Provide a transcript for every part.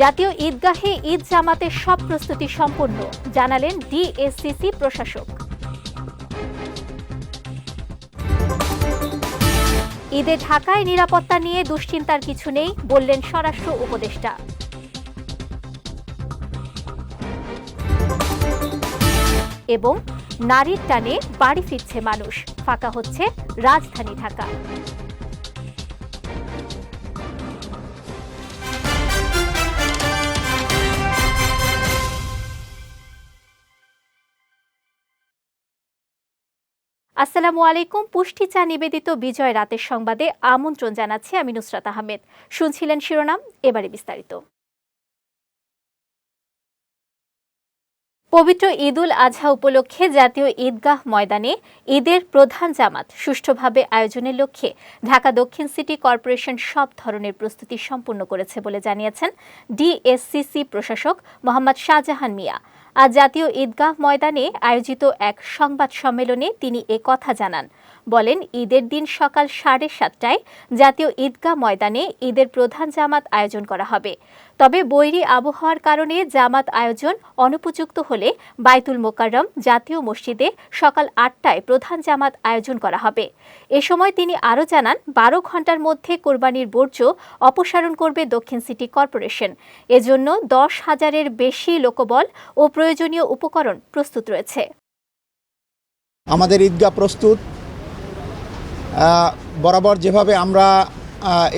জাতীয় ঈদগাহে ঈদ জামাতের সব প্রস্তুতি সম্পন্ন জানালেন ডিএসসিসি প্রশাসক। ঈদে ঢাকায় নিরাপত্তা নিয়ে দুশ্চিন্তার কিছু নেই, বললেন স্বরাষ্ট্র উপদেষ্টা। এবং নারীর টানে বাড়ি ফিরছে মানুষ, ফাঁকা হচ্ছে রাজধানী ঢাকা। আসসালামু আলাইকুম। পুষ্টি চা নিবেদিত বিজয় রাতের সংবাদে আমন্ত্রণ জানাচ্ছি আমি নুসরাত আহমেদ। শুনছিলেন শিরোনাম, এবারে বিস্তারিত। পবিত্র ঈদুল আজহা উপলক্ষে জাতীয় ঈদগাহ ময়দানে ঈদের প্রধান জামাত সুষ্ঠুভাবে আয়োজনের লক্ষ্যে ঢাকা দক্ষিণ সিটি কর্পোরেশন সব ধরনের প্রস্তুতি সম্পূর্ণ করেছে বলে জানিয়েছেন ডিএসসিসি প্রশাসক মোহাম্মদ শাহজাহান মিয়া। আজ জাতীয় ঈদগাহ ময়দানে আয়োজিত এক সংবাদ সম্মেলনে তিনি এ কথা জানান। বলেন, ঈদের দিন সকাল সাড়ে সাতটায় জাতীয় ঈদগাহ ময়দানে ঈদের প্রধান জামাত আয়োজন করা হবে। তবে বৈরী আবহাওয়ার কারণে জামাত আয়োজন অনুপযুক্ত হলে বাইতুল মোকাররম জাতীয় মসজিদে সকাল আটটায় প্রধান জামাত আয়োজন করা হবে। এ সময় তিনি আরও জানান, বারো ঘণ্টার মধ্যে কোরবানির বর্জ্য অপসারণ করবে দক্ষিণ সিটি কর্পোরেশন। এজন্য দশ হাজারের বেশি লোকবল ও প্রয়োজনীয় উপকরণ প্রস্তুত রয়েছে। আমাদের ঈদগাহ প্রস্তুত। বরাবর যেভাবে আমরা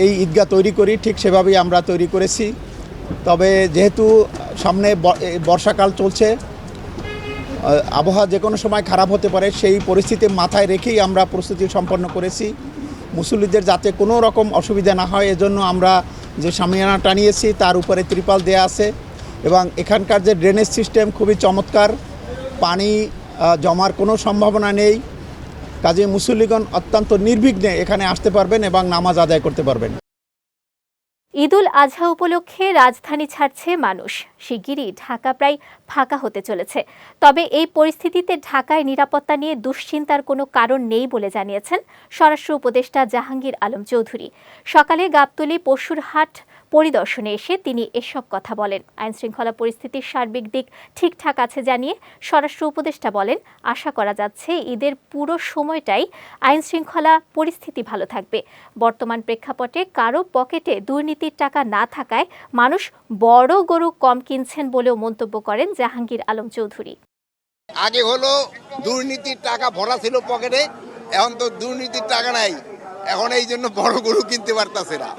এই ঈদগাহ তৈরি করি, ঠিক সেভাবেই আমরা তৈরি করেছি। তবে যেহেতু সামনে বর্ষাকাল চলছে আবহাওয়া যে কোনো সময় খারাপ হতে পারে, সেই পরিস্থিতি মাথায় রেখেই আমরা প্রস্তুতি সম্পন্ন করেছি। মুসল্লিদের যাতে কোনো রকম অসুবিধা না হয়, এজন্য আমরা যে সামিয়ানা টানিয়েছি তার উপরে ত্রিপাল দেয়া আছে এবং এখানকার যে ড্রেনেজ সিস্টেম খুবই চমৎকার। পানি জমার কোনো সম্ভাবনা নেই। কাজে মুসল্লিগণ অত্যন্ত নির্বিঘ্নে এখানে আসতে পারবেন এবং নামাজ আদায় করতে পারবেন। ঈদুল আজহা উপলক্ষে রাজধানী ছাড়ছে মানুষ। শিগগিরই ঢাকা প্রায় ফাঁকা হতে চলেছে। তবে এই পরিস্থিতিতে ঢাকায় নিরাপত্তা নিয়ে দুশ্চিন্তার কোনো কারণ নেই বলে জানিয়েছেন স্বরাষ্ট্র উপদেষ্টা জাহাঙ্গীর আলম চৌধুরী। সকালে গাবতলী পশুরহাট পরিদর্শনে এসে তিনি এসব কথা বলেন। আইনশৃঙ্খলা পরিস্থিতির সার্বিক দিক ঠিকঠাক আছে জানিয়ে স্বরাষ্ট্র উপদেষ্টা বলেন, আশা করা যাচ্ছে ঈদের পুরো সময়টাই আইনশৃঙ্খলা পরিস্থিতি ভালো থাকবে। বর্তমান প্রেক্ষাপটে কারও পকেটে দুর্নীতির টাকা না থাকায় মানুষ বড় গরু কম কিনছেন বলেও মন্তব্য করেন জাহাঙ্গীর আলম চৌধুরী। আগে হলো দুর্নীতির টাকা ভরা ছিল পকেটে এখন তো দুর্নীতির টাকা নাই। এখন এই জন্য বড় গরু কিনতে পারতাছে না।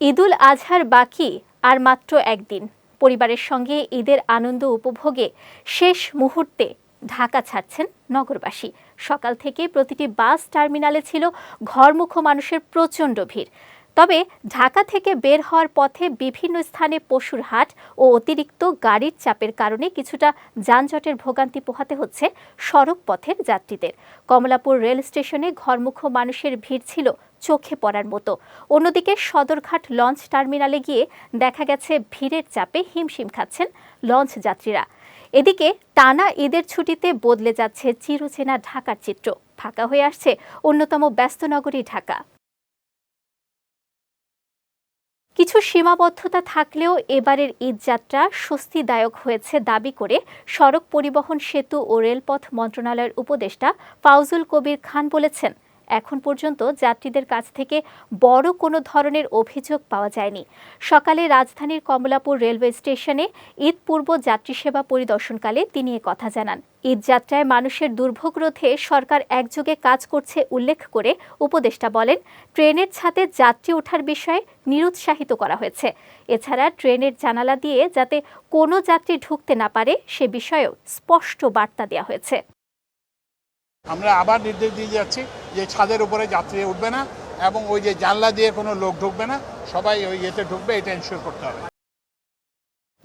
ঈদুল আজহার বাকি আর মাত্র একদিন। পরিবারের সঙ্গে ঈদের আনন্দ উপভোগে শেষ মুহূর্তে ঢাকা ছাড়ছেন নগরবাসী। সকাল থেকে প্রতিটি বাস টার্মিনালে ছিল ঘরমুখ মানুষের প্রচণ্ড ভিড়। তবে ঢাকা থেকে বের হওয়ার পথে বিভিন্ন স্থানে পশুর হাট ও অতিরিক্ত গাড়ির চাপের কারণে কিছুটা যানজটের ভোগান্তি পোহাতে হচ্ছে সড়ক পথের যাত্রীদের। কমলাপুর রেল স্টেশনে ঘরমুখ মানুষের ভিড় ছিল চোখে পড়ার মতো। অন্যদিকে সদরঘাট লঞ্চ টার্মিনালে গিয়ে দেখা গেছে ভিড়ের চাপে হিমশিম খাচ্ছেন লঞ্চ যাত্রীরা। এদিকে টানা ঈদের ছুটিতে বদলে যাচ্ছে চিরচেনা ঢাকার চিত্র। ফাঁকা হয়ে আসছে অন্যতম ব্যস্ত নগরী ঢাকা। কিছু সীমাবদ্ধতা থাকলেও এবারের ঈদযাত্রা স্বস্তিদায়ক হয়েছে দাবি করে সড়ক পরিবহন সেতু ও রেলপথ মন্ত্রণালয়ের উপদেষ্টা ফাউজুল কবির খান বলেছেন। এখন পর্যন্ত যাত্রীদের কাছ থেকে বড় কোনো ধরনের অভিযোগ পাওয়া যায়নি। সকালে রাজধানীর কমলাপুর রেলওয়ে স্টেশনে ঈদ পূর্ব যাত্রী সেবা পরিদর্শনকালে তিনি কথা জানান। ঈদযাত্রায় মানুষের দুর্ভোগ রোধে সরকার একযোগে কাজ করছে উল্লেখ করে উপদেষ্টা বলেন, ট্রেনের ছাদে যাত্রী ওঠার বিষয়ে নিরুৎসাহিত করা হয়েছে। এছাড়া ট্রেনের জানালা দিয়ে যাতে কোনো যাত্রী ঢুকতে না পারে সে বিষয়েও স্পষ্ট বার্তা দেওয়া হয়েছে। আমরা আবার নির্দেশ দিয়ে যাচ্ছি যে ছাদের উপরে যাত্রী উঠবে না এবং ওই যে জানলা দিয়ে কোনো লোক ঢুকবে না, সবাই ওই ইয়েতে ঢুকবে, এটা এনশিওর করতে হবে।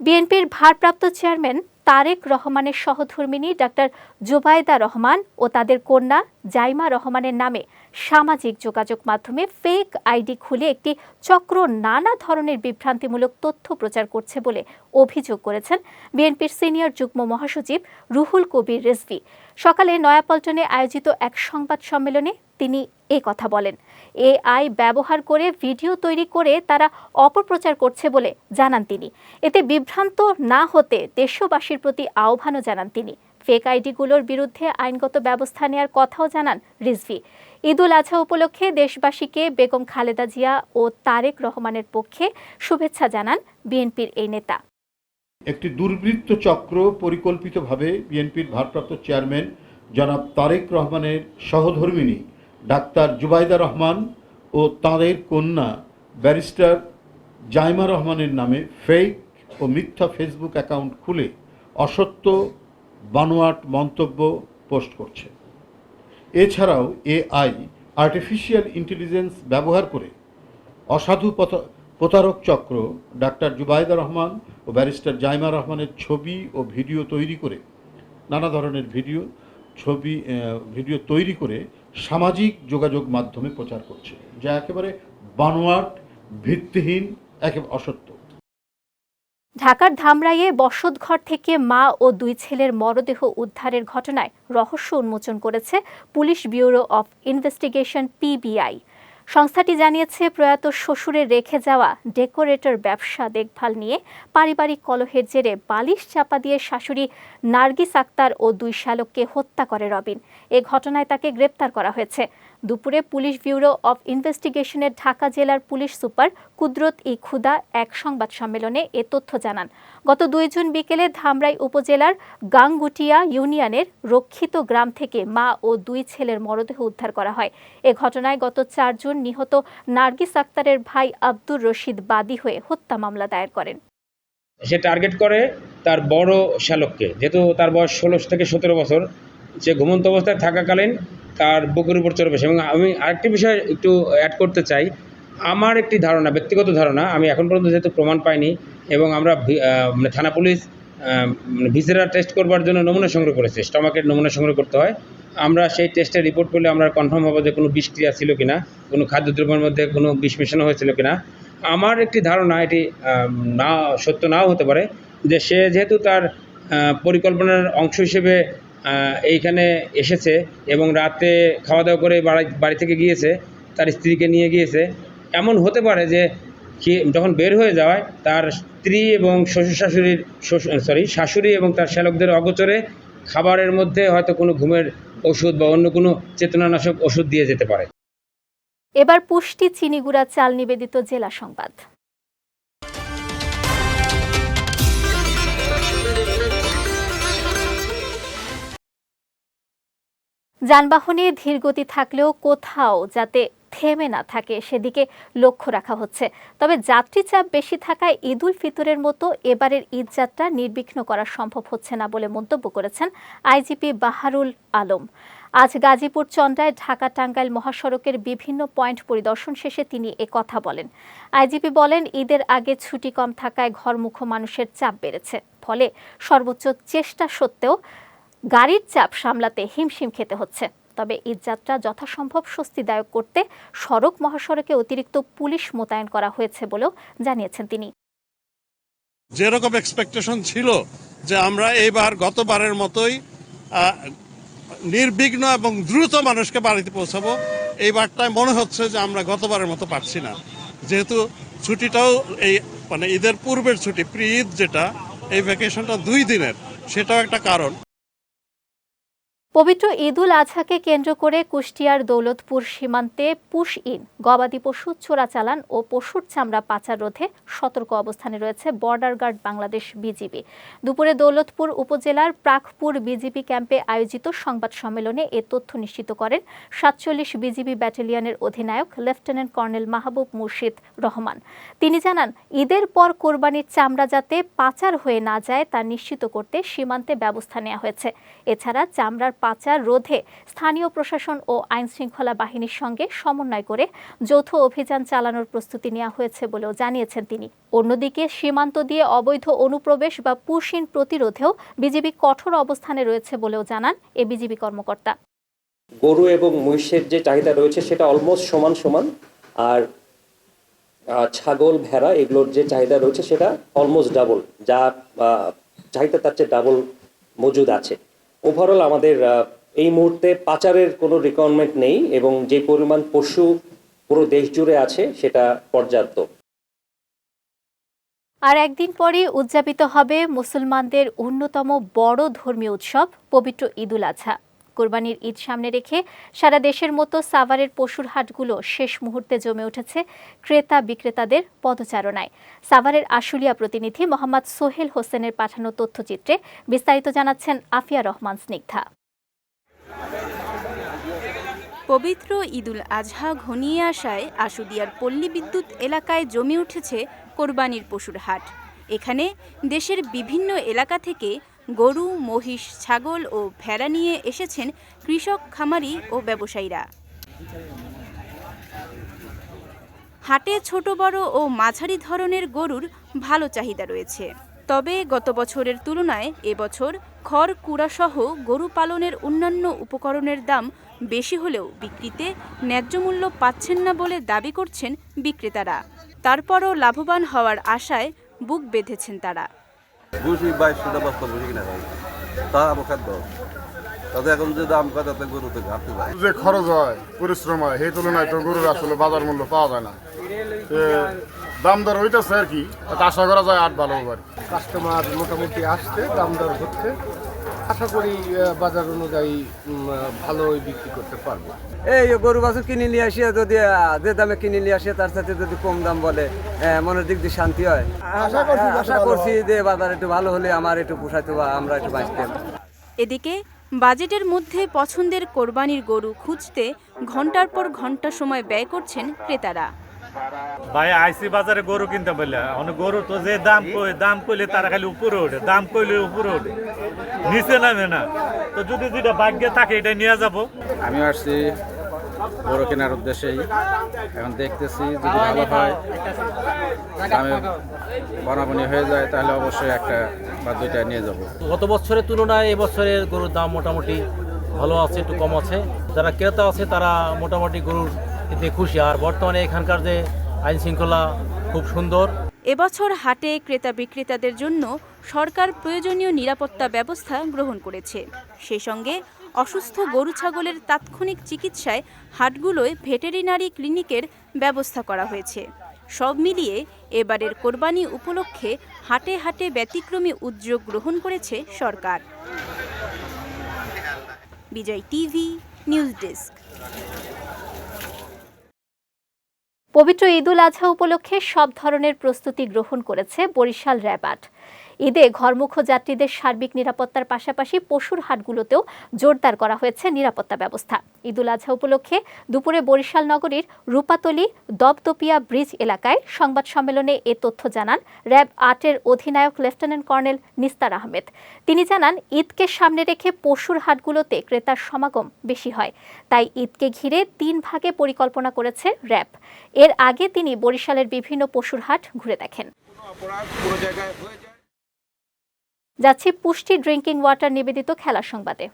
বিএনপির ভারপ্রাপ্ত চেয়ারম্যান তারেক রহমানের সহধর্মিনী ডাক্তার জুবাইদা রহমান ও তাদের কন্যা জাইমা রহমানের নামে সামাজিক যোগাযোগ মাধ্যমে ফেক আইডি খুলে একটি চক্র নানা ধরনের বিভ্রান্তিমূলক তথ্য প্রচার করছে বলে অভিযোগ করেছেন বিএনপির সিনিয়র যুগ্ম মহাসচিব রুহুল কবির রেজভি। সকালে নয়াপল্টনে আয়োজিত এক সংবাদ সম্মেলনে তিনি এ কথা বলেন। এআই ব্যবহার করে ভিডিও তৈরি করে তারা অপপ্রচার করছে বলে জানান তিনি। এতে বিভ্রান্ত না হতে দেশবাসীর প্রতি আহ্বানও জানান তিনি। ফেক আইডিগুলোর বিরুদ্ধে আইনগত ব্যবস্থা নেওয়ার কথাও জানান রিজভি। ঈদুল আজহা উপলক্ষে দেশবাসীকে বেগম খালেদা জিয়া ও তারেক রহমানের পক্ষে শুভেচ্ছা জানান বিএনপির এই নেতা। একটি দুর্বৃত্ত চক্র পরিকল্পিতভাবে বিএনপির ভারপ্রাপ্ত চেয়ারম্যান জনাব তারেক রহমানের সহধর্মিণী ডাক্তার জুবাইদা রহমান ও তাঁদের কন্যা ব্যারিস্টার জাইমা রহমানের নামে ফেক ও মিথ্যা ফেসবুক অ্যাকাউন্ট খুলে অসত্য বানোয়াট মন্তব্য পোস্ট করছে। এছাড়াও এআই আর্টিফিশিয়াল ইন্টেলিজেন্স ব্যবহার করে অসাধু প্রতারক চক্র, ডাক্তার জুবাইদা রহমান ও ব্যারিস্টার জাইমা রহমানের ছবি ও ভিডিও তৈরি করে, নানা ধরনের ভিডিও, ছবি ভিডিও তৈরি করে সামাজিক যোগাযোগ মাধ্যমে প্রচার করছে, যা একেবারে বানোয়াট, ভিত্তিহীন, একেবারে অসত্য। ঢাকার ধামরাইয়ে বসতঘর থেকে মা ও দুই ছেলের মরদেহ উদ্ধারের ঘটনায় রহস্য উন্মোচন করেছে police bureau of investigation PBI. সংস্থাটি জানিয়েছে, প্রয়াত শ্বশুরের রেখে যাওয়া ডেকোরেটর ব্যবসা দেখভাল নিয়ে পারিবারিক কলহের জেরে বালিশ চাপা দিয়ে শাশুড়ি নার্গিস আক্তার ও দুই শ্যালককে হত্যা করে রবিন। এ ঘটনায় তাকে গ্রেপ্তার করা হয়েছে। দুপুরে পুলিশ ব্যুরো অফ ইনভেস্টিগেশনের ঢাকা জেলার পুলিশ সুপার কুদরত ই খুদা এক সংবাদ সম্মেলনে এ তথ্য জানান। গত দুই জুন বিকেলে ধামরাই উপজেলার গাংগুটিয়া ইউনিয়নের রক্ষিত গ্রাম থেকে মা ও দুই ছেলের মরদেহ উদ্ধার করা হয়। এ ঘটনায় গত চার জুন নিহত নার্গিস আক্তারের ভাই আব্দুর রশিদ বাদী হয়ে হত্যা মামলা দায়ের করেন। সে টার্গেট করে তার বড় শ্যালককে। যেহেতু তার বয়স ষোলো থেকে সতেরো বছর, সে ঘুমন্ত অবস্থায় থাকাকালীন তার বুকের উপর চড়ে বসে এবং আমি আরেকটি বিষয় একটু অ্যাড করতে চাই। আমার একটি ধারণা, ব্যক্তিগত ধারণা, আমি এখন পর্যন্ত যেহেতু প্রমাণ পাইনি এবং আমরা মানে থানা পুলিশ মানে ভিসেরা টেস্ট করবার জন্য নমুনা সংগ্রহ করেছে, স্টমাকের নমুনা সংগ্রহ করতে হয়। আমরা সেই টেস্টের রিপোর্ট করলে আমরা কনফার্ম হব যে কোনো বিষক্রিয়া ছিল কিনা, কোনো খাদ্যদ্রব্যের মধ্যে কোনো বিষ মেশানো হয়েছিল কিনা। আমার একটি ধারণা, এটি না, সত্য নাও হতে পারে, যে সে যেহেতু তার পরিকল্পনার অংশ হিসেবে এইখানে এসেছে এবং রাতে খাওয়া দাওয়া করে বাড়ি থেকে গিয়েছে, তার স্ত্রীকে নিয়ে গিয়েছে। এমন হতে পারে যে যখন বের হয়ে যাওয়ায় তার স্ত্রী এবং শ্বশুর শাশুড়ির সরি শাশুড়ি এবং তার শ্যালকদের অগোচরে খাবারের মধ্যে হয়তো কোনো ঘুমের ওষুধ বা অন্য কোনো চেতনানাশক ওষুধ দিয়ে যেতে পারে। এবার পুষ্টি চিনিগুড়া চাল নিবেদিত জেলা সংবাদ। যানবাহনে ধীরগতি থাকলেও কোথাও যাতে থেমে না থাকে, সেদিকে লক্ষ্য রাখা হচ্ছে। তবে যাত্রী চাপ বেশি থাকায় ঈদুল ফিতরের মতো এবারের ঈদ যাত্রা নির্বিঘ্ন করা সম্ভব হচ্ছে না বলে মন্তব্য করেছেন আইজিপি বাহারুল আলম। আজ গাজীপুর চন্দ্রায় ঢাকা টাঙ্গাইল মহাসড়কের বিভিন্ন পয়েন্ট পরিদর্শন শেষে তিনি এ কথা বলেন। আইজিপি বলেন, ঈদের আগে ছুটি কম থাকায় ঘরমুখো মানুষের চাপ বেড়েছে। ফলে সর্বোচ্চ চেষ্টা সত্ত্বেও গাড়ির চাপ সামলাতে হিমশিম খেতে হচ্ছে। তবে ঈদযাত্রা যথাসম্ভব স্বস্তিদায়ক করতে সড়ক মহাসড়কে অতিরিক্ত পুলিশ মোতায়েন করা হয়েছে বলেও জানিয়েছেন তিনি। যেরকম এক্সপেকটেশন ছিল যে আমরা এইবার গতবারের মতোই নির্বিঘ্ন এবং দ্রুত মানুষকে বাড়িতে পৌঁছাবো, এইবারটায় মনে হচ্ছে যে আমরা গতবারের মতো পারছি না। যেহেতু ছুটিটাও এই মানে ঈদের পূর্বের ছুটি প্রি ঈদ যেটা, এই ভ্যাকেশনটা দুই দিনের, সেটাও একটা কারণ। পবিত্র ঈদুল আজহাকে কেন্দ্র করে কুষ্টিয়ার দৌলতপুর সীমান্তে পুশ ইন, গবাদি পশু চোরাচালান ও পশুর চামড়া পাচার রোধে সতর্ক অবস্থানে রয়েছে বর্ডার গার্ড বাংলাদেশ বিজিবি। দুপুরে দৌলতপুর উপজেলার প্রাকপুর বিজিবি ক্যাম্পে আয়োজিত সংবাদ সম্মেলনে এ তথ্য নিশ্চিত করেন সাতচল্লিশ বিজিবি ব্যাটালিয়নের অধিনায়ক লেফটেন্যান্ট কর্নেল মাহবুব মুর্শিদ রহমান। তিনি জানান, ঈদের পর কোরবানির চামড়া যাতে পাচার হয়ে না যায় তা নিশ্চিত করতে সীমান্তে ব্যবস্থা নেওয়া হয়েছে। এছাড়া চামড়ার পাচার রোধে স্থানীয় প্রশাসন ও আইন শৃঙ্খলা বাহিনীর সঙ্গে সমন্বয় করে যৌথ অভিযান চালানোর প্রস্তুতি নেওয়া হয়েছে বলেও জানিয়েছেন তিনি। অন্যদিকে সীমান্ত দিয়ে অবৈধ অনুপ্রবেশ বা পুশিন প্রতিরোধেও বিজিবি কঠোর অবস্থানে রয়েছে বলেও জানান এ বিজিবি কর্মকর্তা। গরু এবং মহিষের যে চাহিদা রয়েছে সেটা অলমোস্ট সমান সমান, আর ছাগল, ভেড়া এগুলোর যে চাহিদা রয়েছে সেটা অলমোস্ট ডাবল যা চাহিদা তার চেয়ে ডাবল মজুদ আছে। ওভারঅল আমাদের এই মুহূর্তে পাচারের কোনো রিকোয়ারমেন্ট নেই এবং যে পরিমাণ পশু পুরো দেশ জুড়ে আছে সেটা পর্যাপ্ত। আর একদিন পরে উদযাপিত হবে মুসলমানদের অন্যতম বড় ধর্মীয় উৎসব, পবিত্র ঈদুল আজহা কোরবানির ঈদ সামনে রেখে সারা দেশের মতো সাভারের পশুর হাটগুলো শেষ মুহূর্তে জমে উঠেছে ক্রেতা বিক্রেতাদের পদচারণায়। সাভারের আশুলিয়া প্রতিনিধি মোহাম্মদ সোহেল হোসেনের পাঠানো তথ্যচিত্রে বিস্তারিত জানাচ্ছেন আফিয়া রহমান স্নিগ্ধা। পবিত্র ঈদুল আজহা ঘনিয়ে আসায় আশুলিয়ার পল্লী বিদ্যুৎ এলাকায় জমে উঠেছে কোরবানির পশুর হাট। এখানে দেশের বিভিন্ন এলাকা থেকে গরু, মহিষ, ছাগল ও ভেড়া নিয়ে এসেছেন কৃষক, খামারি ও ব্যবসায়ীরা। হাটে ছোট, বড় ও মাঝারি ধরনের গরুর ভালো চাহিদা রয়েছে। তবে গত বছরের তুলনায় এবছর খড় কুড়াসহ গরু পালনের অন্যান্য উপকরণের দাম বেশি হলেও বিক্রিতে ন্যায্য মূল্য পাচ্ছেন না বলে দাবি করছেন বিক্রেতারা। তারপরও লাভবান হওয়ার আশায় বুক বেঁধেছেন তারা। বুঝি বাইশ টাকা বস্তা বুঝি কিনা হয় তা আমার খাদ্য তাতে এখন যে দাম কয় তাতে গরু তো ঘাটতে যে খরচ হয় পরিশ্রম হয় সেই তুলনায় তো গরুর আসলে বাজার মূল্য পাওয়া যায় না। দাম দর হইতেছে আর কি আশা করা যায় আট ভালো হবে কাস্টমার মোটামুটি আসছে দাম দর হচ্ছে। আশা করি বাজার অনুযায়ী ভালোই বিক্রি করতে পারব। এই গরু বাছুর কিনে নিয়ে আসিয়া যদি যে দামে কিনে নিয়ে আসে তার সাথে যদি কম দাম বলে মনের দিক দিয়ে শান্তি হয়? আশা করছি যে বাজার একটু ভালো হলে আমার একটু পোষাইতো বা আমরা একটু বাঁচতাম এদিকে বাজেটের মধ্যে পছন্দের কোরবানির গরু খুঁজতে ঘণ্টার পর ঘণ্টা সময় ব্যয় করছেন ক্রেতারা। ভাই আইসি বাজারে গরু কিনতে বললে অনেক গরু তো যে দাম কই দাম কইলে তারা খালি উপরে ওঠে দাম কইলে উপরে ওঠে নিচে নামে না। তো যদি যেটা ভাগ্যে থাকে এটা নিয়ে যাব। আমি আসছি গরু কেনার উদ্দেশ্যেই। এখন দেখতেছি যদি ভালো হয় দামে বনাবনি হয়ে যায় তাহলে অবশ্যই একটা বা দুইটা নিয়ে যাব। গত বছরের তুলনায় এবছরের গরুর দাম মোটামুটি ভালো আছে একটু কম আছে। যারা ক্রেতা আছে তারা মোটামুটি গরুর এতে খুশি। আর বর্তমানে এখানকার যে আইন শৃঙ্খলা খুব সুন্দর। এবছর হাটে ক্রেতা বিক্রেতাদের জন্য সরকার প্রয়োজনীয় নিরাপত্তা ব্যবস্থা গ্রহণ করেছে। সেই সঙ্গে অসুস্থ গরু ছাগলের তাৎক্ষণিক চিকিৎসায় হাটগুলোয় ভেটেরিনারি ক্লিনিকের ব্যবস্থা করা হয়েছে। সব মিলিয়ে এবারের কোরবানি উপলক্ষে হাটে হাটে ব্যতিক্রমী উদ্যোগ গ্রহণ করেছে সরকার। Bijoy TV, news desk. পবিত্র ঈদুল আজহা উপলক্ষে সব ধরনের প্রস্তুতি গ্রহণ করেছে বরিশাল র্যাবাট ঈদে ঘরমুখ যাত্রীদের সার্বিক নিরাপত্তার পাশাপাশি পশুর হাটগুলোতেও জোরদার করা হয়েছে নিরাপত্তা ব্যবস্থা। ঈদুল আজহা উপলক্ষে দুপুরে বরিশাল নগরীর রূপাতলি দপদপিয়া ব্রিজ এলাকায় সংবাদ সম্মেলনে এ তথ্য জানান র্যাব আটের অধিনায়ক লেফটেন্যান্ট কর্নেল নিস্তার আহমেদ। তিনি জানান, ঈদকে সামনে রেখে পশুর হাটগুলোতে ক্রেতার সমাগম বেশি হয়। তাই ঈদকে ঘিরে তিন ভাগে পরিকল্পনা করেছে র্যাব। এর আগে তিনি বরিশালের বিভিন্ন পশুর হাট ঘুরে দেখেন। যাচ্ছি পুষ্টি ড্রিঙ্কিং ওয়াটার নিবেদিত খেলা সংবাদে।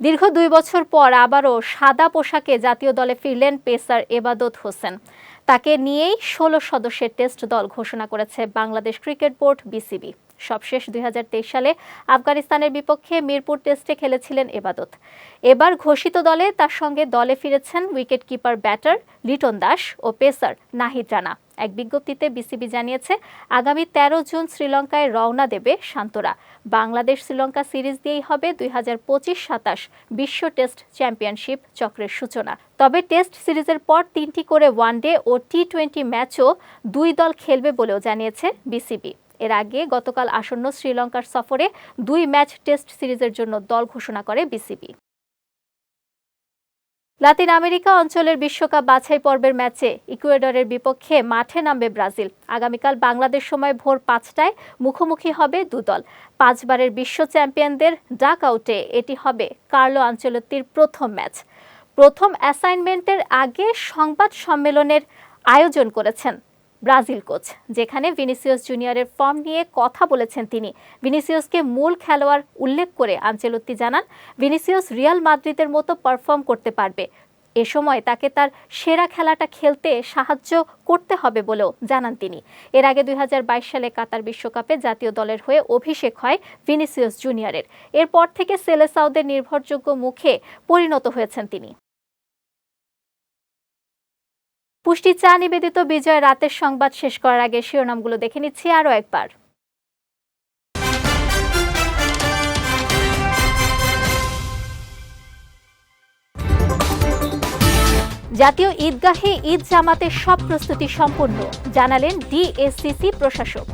দীর্ঘ দুই বছর পর আবারও সাদা পোশাকে জাতীয় দলে ফিরলেন পেসার এবাদত হোসেন। তাকে নিয়েই ষোলো সদস্যের টেস্ট দল ঘোষণা করেছে বাংলাদেশ ক্রিকেট বোর্ড বিসিবি। সবশেষ দুই হাজার তেইশ সালে আফগানিস্তানের বিপক্ষে মিরপুর টেস্টে খেলেছিলেন এবাদত। এবার ঘোষিত দলে তার সঙ্গে দলে ফিরেছেন wicket keeper batter Liton Das ও পেসার নাহিদ রানা। এক বিজ্ঞপ্তিতে বিসিবি জানিয়েছে, আগামী তেরো জুন শ্রীলঙ্কায় রওনা দেবে শান্তরা। বাংলাদেশ শ্রীলঙ্কা সিরিজ দিয়েই হবে দুই হাজার পঁচিশ সাতাশ বিশ্ব টেস্ট চ্যাম্পিয়নশিপ চক্রের সূচনা। তবে টেস্ট সিরিজের পর তিনটি করে ওয়ানডে ও টি টোয়েন্টি ম্যাচও দুই দল খেলবে বলেও জানিয়েছে বিসিবি। এর আগে গতকাল আসন্ন শ্রীলঙ্কার সফরে দুই ম্যাচ টেস্ট সিরিজের জন্য দল ঘোষণা করে বিসিবি। লাতিন আমেরিকা অঞ্চলের বিশ্বকাপ বাছাই পর্বের ম্যাচে ইকুয়েডরের বিপক্ষে মাঠে নামবে ব্রাজিল। আগামীকাল বাংলাদেশ সময় ভোর পাঁচটায় মুখোমুখি হবে দুদল। পাঁচবারের বিশ্ব চ্যাম্পিয়নদের ডাক আউটে এটি হবে কার্লো আঞ্চলতির প্রথম ম্যাচ। প্রথম অ্যাসাইনমেন্টের আগে সংবাদ সম্মেলনের আয়োজন করেছেন ব্রাজিল কোচ, যেখানে ভিনিসিয়াস জুনিয়রের ফর্ম নিয়ে কথা বলেছেন তিনি। ভিনিসিয়াসকে মূল খেলোয়াড় উল্লেখ করে আঞ্চেলত্তি জানান, ভিনিসিয়াস রিয়াল মাদ্রিদের মতো পারফর্ম করতে পারবে। এ সময় তাকে তার সেরা খেলাটা খেলতে সাহায্য করতে হবে বলেও জানান তিনি। এর আগে দুই হাজার বাইশ সালে কাতার বিশ্বকাপে জাতীয় দলের হয়ে অভিষেক হয় ভিনিসিয়াস জুনিয়রের। এরপর থেকে সেলেসাউদের নির্ভরযোগ্য মুখে পরিণত হয়েছেন তিনি। পুষ্টি চা নিবেদিত বিজয় রাতের সংবাদ শেষ করার আগে শিরোনামগুলো দেখে নিচ্ছি আরও একবার। জাতীয় ঈদগাহে ঈদ জামাতের সব প্রস্তুতি সম্পন্ন জানালেন ডিএসসিসি প্রশাসক।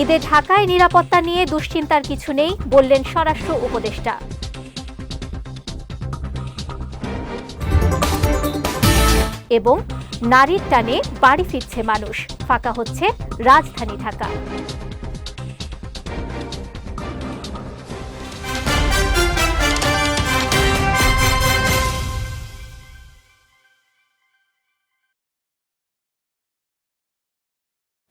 ঈদে ঢাকায় নিরাপত্তা নিয়ে দুশ্চিন্তার কিছু নেই, বললেন স্বরাষ্ট্র উপদেষ্টা। এবং নারীর টানে বাড়ি ফিরছে মানুষ। ফাঁকা হচ্ছে রাজধানী ঢাকা।